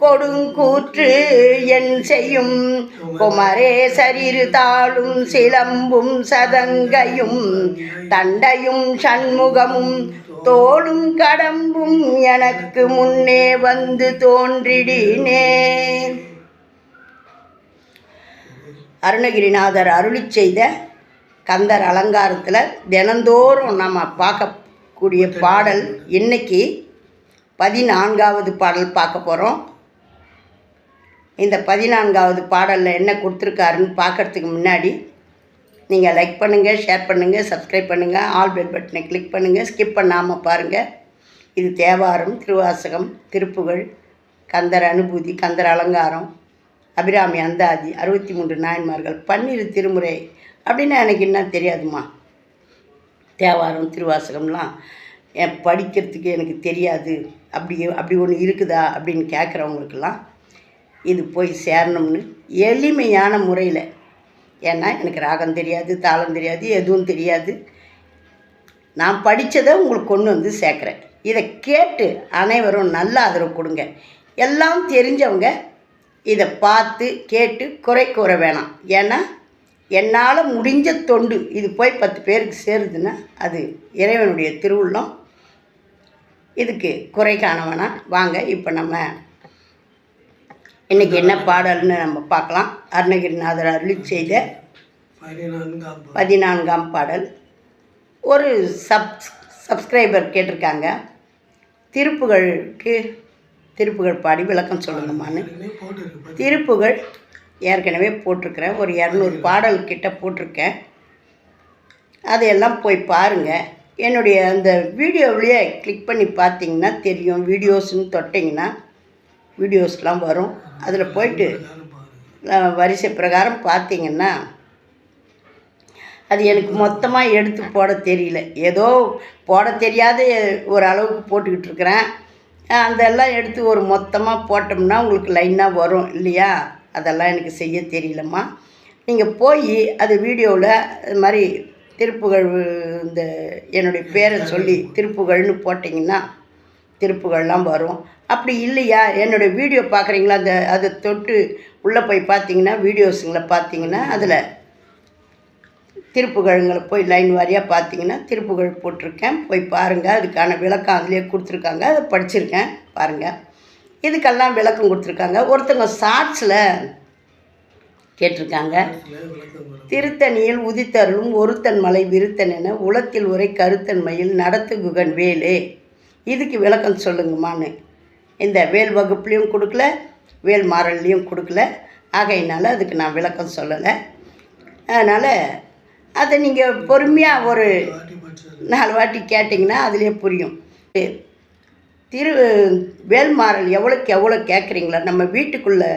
கொடுங்கூற்று என் செய்யும். குமரேசரிரு தாளும் சிலம்பும் சதங்கையும் தண்டையும் சண்முகமும் தோளும் கடம்பும் எனக்கு முன்னே வந்து தோன்றிடினே. அருணகிரிநாதர் அருளி செய்த கந்தர் அலங்காரத்தில் தினந்தோறும் நம்ம பார்க்கக்கூடிய பாடல் இன்னைக்கு பதினான்காவது பாடல் பார்க்க போகிறோம் இந்த பதினான்காவது பாடலில் என்ன கொடுத்துருக்காருன்னு பார்க்கறதுக்கு முன்னாடி நீங்கள் லைக் பண்ணுங்கள் ஷேர் பண்ணுங்கள் சப்ஸ்கிரைப் பண்ணுங்கள் ஆல் பெல் பட்டனை கிளிக் பண்ணுங்கள் ஸ்கிப் பண்ணாமல் பாருங்கள் இது தேவாரம் திருவாசகம் திருப்புகழ் கந்தர் அனுபூதி கந்தர் அலங்காரம் அபிராமி அந்தாதி அறுபத்தி மூன்று நாயன்மார்கள் பன்னிரு திருமுறை அப்படின்னு எனக்கு என்ன தெரியாதுமா தேவாரம் திருவாசகம்லாம் என் படிக்கிறதுக்கு எனக்கு தெரியாது. அப்படி அப்படி ஒன்று இருக்குதா அப்படின்னு கேட்குறவங்களுக்கெல்லாம் இது போய் சேரணும்னு எளிமையான முறையில். ஏன்னா எனக்கு ராகம் தெரியாது தாளம் தெரியாது எதுவும் தெரியாது. நான் படித்ததை உங்களுக்கு கொண்டு வந்து சேர்க்குறேன். இதை கேட்டு அனைவரும் நல்ல ஆதரவு கொடுங்க. எல்லாம் தெரிஞ்சவங்க இதை பார்த்து கேட்டு குறை கூற வேணாம். ஏன்னா என்னால் முடிஞ்ச தொண்டு இது போய் பத்து பேருக்கு சேருதுன்னா அது இறைவனுடைய திருவுள்ளம். இதுக்கு குறை காண வேணாம். வாங்க இப்போ நம்ம இன்றைக்கி என்ன பாடல்னு நம்ம பார்க்கலாம். அருணகிரிநாதர் அருளி செய்த பதினான்காம் பாடல். ஒரு சப் சப்ஸ்கிரைபர் கேட்டிருக்காங்க. திருப்புகழுக்கு திருப்புகழ் பாடி விளக்கம் பாத்தி- திருப்புகழ் ஏற்கனவே போட்டிருக்கிறேன். ஒரு இரநூறு பாடல் கிட்ட போட்டிருக்கேன். அதையெல்லாம் போய் பாருங்கள் என்னுடைய அந்த வீடியோவிலேயே கிளிக் பண்ணி பார்த்தீங்கன்னா தெரியும். வீடியோஸ்னு தொட்டிங்கன்னா வீடியோஸ்லாம் வரும். அதில் போயிட்டு வரிசை பிரகாரம் பார்த்தீங்கன்னா அது எனக்கு மொத்தமாக எடுத்து போட தெரியல. ஏதோ போட தெரியாத ஒரு அளவுக்கு போட்டுக்கிட்டு இருக்கிறேன். அதெல்லாம் எடுத்து ஒரு மொத்தமாக போட்டோம்னா உங்களுக்கு லைனாக வரும் இல்லையா? அதெல்லாம் எனக்கு செய்ய தெரியலம்மா. நீங்கள் போய் அது வீடியோவில் இது மாதிரி திருப்புகழ் இந்த என்னுடைய பேரை சொல்லி திருப்புகழ்னு போட்டிங்கன்னா திருப்புகள்லாம் வரும். அப்படி இல்லையா? என்னுடைய வீடியோ பார்க்குறீங்களா? அந்த அதை தொட்டு உள்ளே போய் பார்த்தீங்கன்னா வீடியோஸுங்களை பார்த்தீங்கன்னா அதில் திருப்புகழுங்களை போய் லைன் வாரியாக பார்த்தீங்கன்னா திருப்புகழ் போட்டிருக்கேன். போய் பாருங்கள் அதுக்கான விளக்கம் அதிலே கொடுத்துருக்காங்க. அதை படிச்சிருக்கேன். பாருங்கள் இதுக்கெல்லாம் விளக்கம் கொடுத்துருக்காங்க. ஒருத்தவங்க ஷார்ட்ஸில் கேட்டிருக்காங்க. திருத்தணியில் உதித்தருளும் ஒருத்தன் மலை விருத்தன் என உளத்தில் உரை கருத்தன்மையில் நடத்து குகன் வேலே. இதுக்கு விளக்கம் சொல்லுங்கம்மான்னு. இந்த வேல் வகுப்புலேயும் கொடுக்கல வேல் மாறல்லையும் கொடுக்கல. ஆகையினால அதுக்கு நான் விளக்கம் சொல்லலை. அதனால் அதை நீங்கள் பொறுமையாக ஒரு நாலு வாட்டி கேட்டிங்கன்னா அதிலே புரியும். திரு வேல்மாறல் எவ்வளோக்கு எவ்வளோ கேட்குறீங்களா நம்ம வீட்டுக்குள்ளே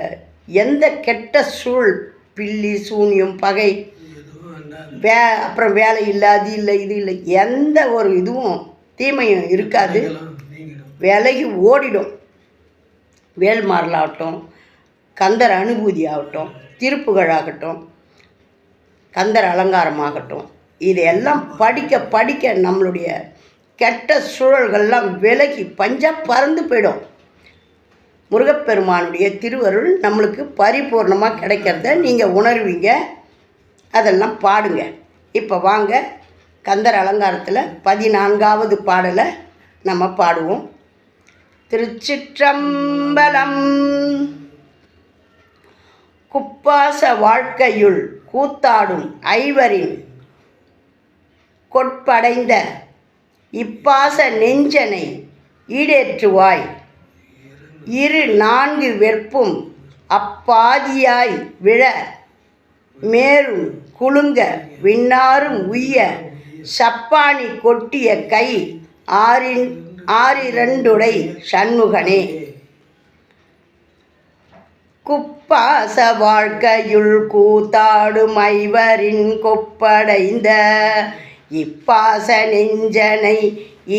எந்த கெட்ட சூழ் பில்லி சூனியம் பகை வே அப்புறம் வேலை இல்லை அது இல்லை இது இல்லை எந்த ஒரு இதுவும் தீமையும் இருக்காது. விலகி ஓடிடும். வேல்மாறலாகட்டும் கந்தர் அனுபூதி ஆகட்டும் திருப்புகழ் ஆகட்டும் கந்தர் அலங்காரமாகட்டும் இதையெல்லாம் படிக்க படிக்க நம்மளுடைய கெட்ட சூழல்கள்லாம் விலகி பஞ்சா பறந்து போயிடும். முருகப்பெருமானுடைய திருவருள் நம்மளுக்கு பரிபூர்ணமாக கிடைக்கிறத நீங்கள் உணர்வீங்க. அதெல்லாம் பாடுங்க. இப்போ வாங்க. கந்தர் அலங்காரத்தில் பதினான்காவது பாடலை நம்ம பாடுவோம். திருச்சிற்றம்பலம் குப்பாச வாழ்க்கையுள் கூத்தாடும் ஐவரின் கொட்படைந்த இப்பாச நெஞ்சனை ஈடேற்றுவாய். இரு நான்கு வெற்பும் அப்பாதியாய் விழ மேலும் குலுங்க விண்ணாரும் உய்ய சப்பானி கொட்டிய கை ஆறின் ஆறிரண்டுடை சண்முகனே குப்பாச வாழ்க்கையுள் கூத்தாடும் ஐவரின் கொப்படைந்த இப்பாச நெஞ்சனை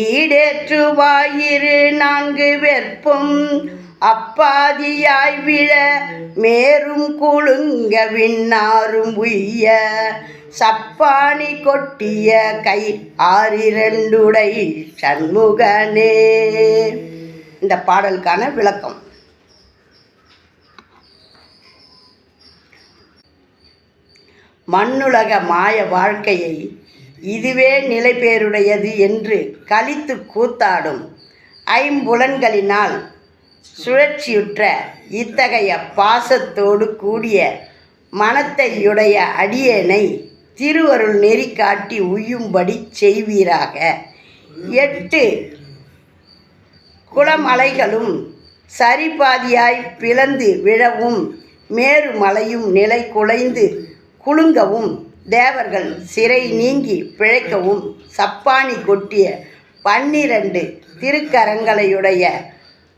ஈடேற்றுவாயிரு நான்கு வெற்பும் அப்பாதியாய் விழ மேரும் குழுங்க விண்ணாரும் உய்ய சப்பாணி கொட்டிய கை ஆறிரண்டுடை சண்முகனே. இந்த பாடலுக்கான விளக்கம். மண்ணுலக மாய வாழ்க்கையை இதுவே நிலைபேருடையது என்று கலித்து கூத்தாடும் ஐம்புலன்களினால் சுழற்சியுற்ற இத்தகைய பாசத்தோடு கூடிய மனத்தையுடைய அடியேனை திருவருள் நெறி காட்டி உய்யும்படி செய்வீராக. எட்டு. குளமலைகளும் சரிபாதியாய் பிளந்து விழவும் மேருமலையும் நிலை குலைந்து குலுங்கவும் தேவர்கள் சிறை நீங்கி பிழைக்கவும் சப்பானி கொட்டிய பன்னிரண்டு திருக்கரங்களையுடைய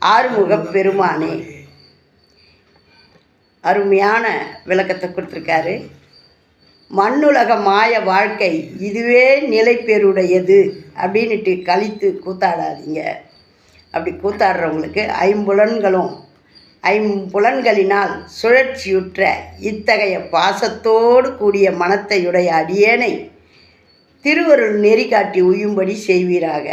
ஆறுமுகப் பெருமானே. அருமையான விளக்கத்தை கொடுத்துருக்காரு. மண்ணுலக மாய வாழ்க்கை இதுவே நிலைப்பெருடையது அப்படின்ட்டு கழித்து கூத்தாடாதீங்க. அப்படி கூத்தாடுறவங்களுக்கு ஐம்புலன்களும் ஐம்புலன்களினால் சுழற்சியுற்ற இத்தகைய பாசத்தோடு கூடிய மனத்தையுடைய அடியேனை திருவருள் நெறி காட்டி உய்யும்படி செய்வீராக.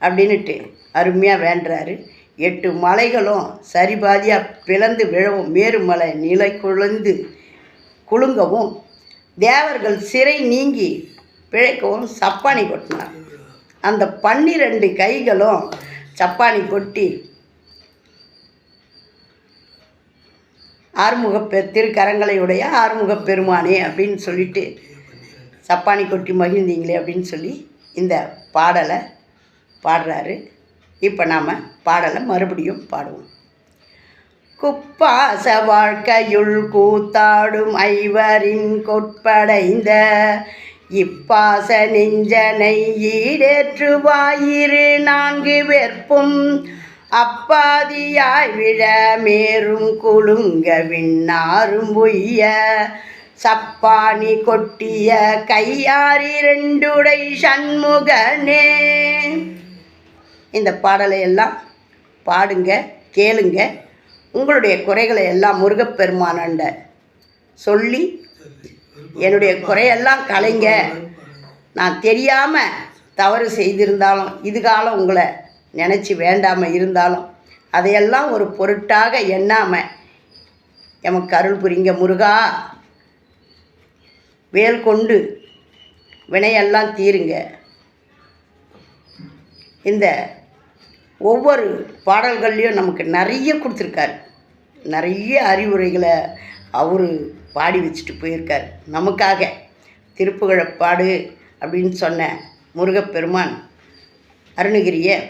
அப்படின்ட்டு அருமையாக வேண்டுறாரு. எட்டு மலைகளும் சரிபாதியாக பிளந்து விழவும் மேருமலை நிலை குழந்து குலுங்கவும் தேவர்கள் சிறை நீங்கி பிழைக்கவும் சப்பானி கொட்டினார். அந்த பன்னிரெண்டு கைகளும் சப்பானி கொட்டி ஆறுமுக பெ திருக்கரங்களையுடைய ஆறுமுகப் பெருமானே அப்படின்னு சொல்லிட்டு சப்பானி கொட்டி மகிழ்ந்தீங்களே அப்படின்னு சொல்லி இந்த பாடலை பாடுறாரு. இப்போ நாம் பாடலை மறுபடியும் பாடுவோம். குப்பாச வாழ்க்கையுள் கூத்தாடும் ஐவரின் கொட்படைந்த இப்பாச நெஞ்சனை ஈடேற்றுவாயிரு நான்கு வெற்பும். அப்பாதியாய் விழ மேரும் குலுங்க விண்ணாரும் பொய்ய சப்பானி கொட்டிய கையாரிரண்டுடை சண்முகனே. இந்த பாடலை எல்லாம் பாடுங்க கேளுங்க. உங்களுடைய குறைகளை எல்லாம் முருகப்பெருமானண்ட சொல்லி என்னுடைய குறையெல்லாம் கலைங்க. நான் தெரியாமல் தவறு செய்திருந்தாலும் இதுகாலம் உங்களை நினச்சி வேண்டாமல் இருந்தாலும் அதையெல்லாம் ஒரு பொருட்டாக எண்ணாமல் எமக்கு அருள் புரிங்க முருகா. வேல் கொண்டு வினையெல்லாம் தீருங்க. இந்த ஒவ்வொரு பாடல்கள்லேயும் நமக்கு நிறைய கொடுத்துருக்காரு. நிறைய அறிவுரைகளை அவர் பாடி வச்சுட்டு போயிருக்கார். நமக்காக திருப்புகழை பாடு அப்படின்னு சொன்ன முருகப்பெருமான் அருணகிரியை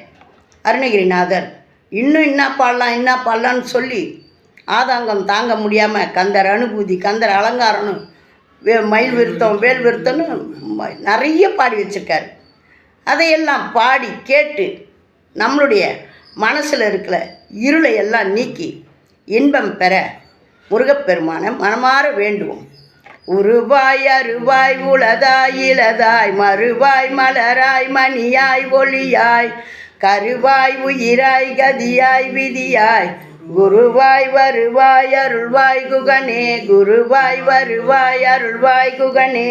அருணகிரிநாதர் இன்னும் என்ன பாடலாம் என்ன பாடலான்னு சொல்லி ஆதாங்கம் தாங்க முடியாமல் கந்தர் அனுபூதி கந்தர் அலங்காரம்னு வே மயில் விருத்தம் வேல் விருத்தம்னு ம- நிறைய பாடி வச்சுருக்காரு. அதையெல்லாம் பாடி கேட்டு நம்மளுடைய மனசில் இருக்கிற இருளை எல்லாம் நீக்கி இன்பம் பெற முருகப்பெருமானை மனமாற வேண்டுவோம். உருவாய் அருவாய் உளதாய் இளதாய் மறுவாய் மலராய் மணியாய் ஒளியாய் கருவாய் உயிராய் கதியாய் விதியாய் குருவாய் வருவாய் அருள்வாய் குகனே குருவாய் வருவாய் அருள்வாய் குகனே